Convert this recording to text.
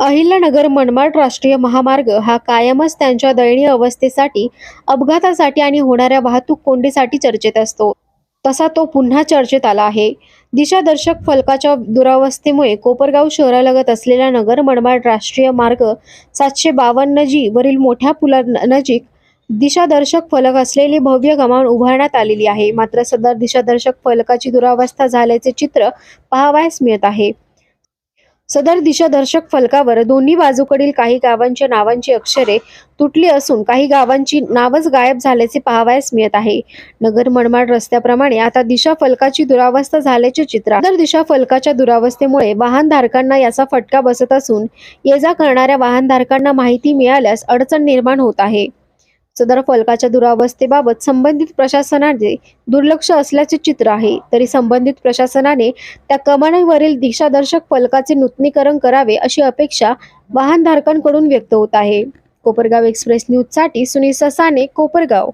अहिल्यानगर मनमाड राष्ट्रीय महामार्ग हा कायमच त्यांच्या दयनीय अवस्थेसाठी अपघातासाठी आणि होणाऱ्या वाहतूक कोंडीसाठी चर्चेत असतो. तसा तो पुन्हा चर्चेत आला आहे. दिशादर्शक फलकाच्या दुरावस्थेमुळे कोपरगाव शहरालगत असलेला नगर मनमाड राष्ट्रीय मार्ग सातशे बावन्न जी वरील मोठ्या पुलानजीक दिशादर्शक फलक असलेली भव्य कमान उभारण्यात आलेली आहे. मात्र सदर दिशादर्शक फलकाची दुरावस्था झाल्याचे चित्र पाहावयास मिळत आहे. सदर दिशादर्शक फलकावर दोन्ही बाजूकडील काही गावांच्या नावांची अक्षरे तुटली असून काही गावांची नावच गायब झाल्याचे पाहावयास मिळत आहे. नगर मनमाड रस्त्याप्रमाणे आता दिशा फलकाची दुरावस्था झाल्याचे चित्र सदर दिशा फलकाच्या दुरावस्थेमुळे वाहनधारकांना याचा फटका बसत असून ये जा करणाऱ्या वाहनधारकांना माहिती मिळाल्यास अडचण निर्माण होत आहे. सदर फलकाच्या दुरावस्थेबाबत संबंधित प्रशासनाचे दुर्लक्ष असल्याचे चित्र आहे. तरी संबंधित प्रशासनाने त्या कमानीवरील दिशादर्शक फलकाचे नूतनीकरण करावे अशी अपेक्षा वाहनधारकांकडून व्यक्त होत आहे. कोपरगाव एक्सप्रेस न्यूजसाठी सुनील ससाने कोपरगाव.